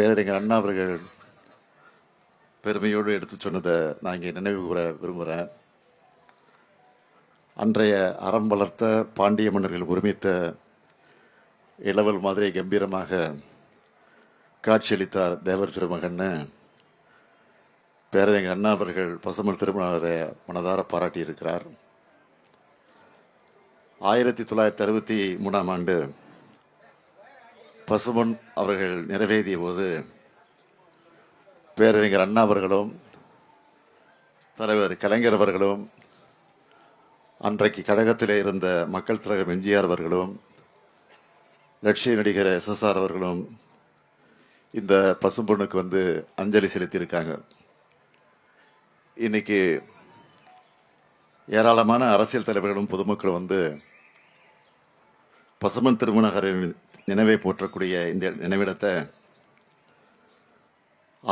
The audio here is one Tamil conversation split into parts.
பேரறிஞர் அண்ணா அவர்கள் பெருமையோடு எடுத்து சொன்னதை நான் இங்கே நினைவு கூற விரும்புகிறேன். அன்றைய அறம் வளர்த்த பாண்டிய மன்னர்கள் ஒருமித்த இளவல் மாதிரி கம்பீரமாக காட்சியளித்தார் தேவர் திருமகன்னு. பேரறிஞர் அண்ணா அவர்கள் பசுமல் திருமணரை மனதார பாராட்டியிருக்கிறார். ஆயிரத்தி தொள்ளாயிரத்தி அறுபத்தி மூணாம் ஆண்டு பசுமன் அவர்கள் நிறைவேறிய போது பேரறிஞர் அண்ணா அவர்களும் தலைவர் கலைஞர் அவர்களும் அன்றைக்கு கழகத்திலே இருந்த மக்கள் திலகம் எம்ஜிஆர் அவர்களும் லட்சிய நடிகர் எஸ்எஸ்ஆர் அவர்களும் இந்த பசும்பொண்ணுக்கு வந்து அஞ்சலி செலுத்தியிருக்காங்க. இன்னைக்கு ஏராளமான அரசியல் தலைவர்களும் பொதுமக்களும் வந்து பசுமன் திருமணகரின் நினைவை போற்றக்கூடிய இந்த நினைவிடத்தை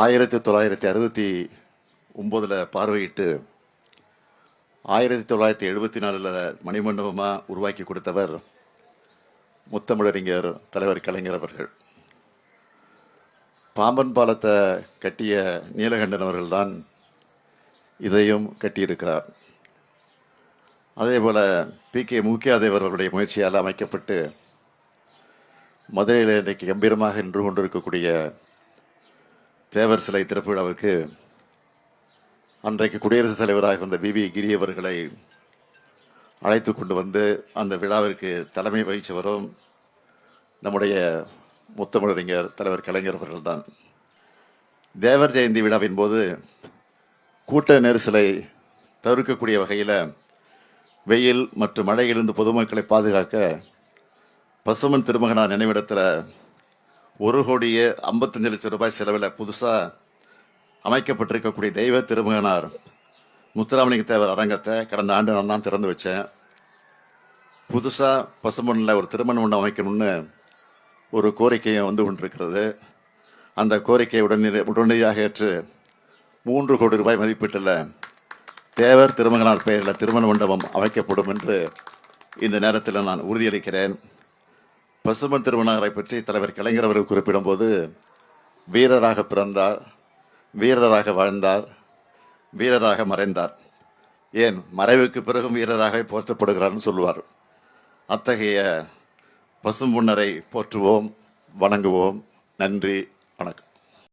ஆயிரத்தி தொள்ளாயிரத்தி அறுபத்தி ஒம்போதில் பார்வையிட்டு ஆயிரத்தி தொள்ளாயிரத்தி எழுபத்தி நாலில் மணிமண்டபமாக உருவாக்கி கொடுத்தவர் முத்தமிழறிஞர் தலைவர் கலைஞர் அவர்கள். பாம்பன் பாலத்தை கட்டிய நீலகண்டன் அவர்கள்தான் இதையும் கட்டியிருக்கிறார். அதே போல் பி கே முக்கியாதேவ் அவர்களுடைய முயற்சியால் அமைக்கப்பட்டு மதுரையில் இன்றைக்கு கம்பீரமாக நின்று கொண்டிருக்கக்கூடிய தேவர் சிலை திறப்பு விழாவுக்கு அன்றைக்கு குடியரசுத் தலைவராக இருந்த பிபி கிரி அவர்களை அழைத்து கொண்டு வந்து அந்த விழாவிற்கு தலைமை வகிச்சவரும் நம்முடைய முத்தமிழறிஞர் தலைவர் கலைஞர் அவர்கள்தான். தேவர் ஜெயந்தி விழாவின் போது கூட்ட நெரிசலை தவிர்க்கக்கூடிய வகையில் வெயில் மற்றும் மழையிலிருந்து பொதுமக்களை பாதுகாக்க பசுமன் திருமகனா நினைவிடத்தில் ஒரு கோடியே ஐம்பத்தஞ்சு லட்சம் ரூபாய் செலவில் புதுசாக அமைக்கப்பட்டிருக்கக்கூடிய தெய்வ திருமகனார் முத்துராமலிங்க தேவர் அரங்கத்தை கடந்த ஆண்டு நான் தான் திறந்து வச்சேன். புதுசாக பசுமண்ணில் ஒரு திருமண மண்டபம் அமைக்கணும்னு ஒரு கோரிக்கையும் வந்து கொண்டிருக்கிறது. அந்த கோரிக்கையை உடனே உடனடியாக ஏற்று மூன்று கோடி ரூபாய் மதிப்பீட்டில் தேவர் திருமகனார் பெயரில் திருமண மண்டபம் அமைக்கப்படும் என்று இந்த நேரத்தில் நான் உறுதியளிக்கிறேன். பசுமன் திருமணரை பற்றி தலைவர் கலைஞர் அவர்கள் குறிப்பிடும்போது வீரராக பிறந்தார் வீரராக வாழ்ந்தார் வீரராக மறைந்தார். ஏன்? மறைவுக்கு பிறகும் வீரராக போற்றப்படுகிறார்னு சொல்லுவார். அத்தகைய பசும்புன்னரை போற்றுவோம் வணங்குவோம். நன்றி வணக்கம்.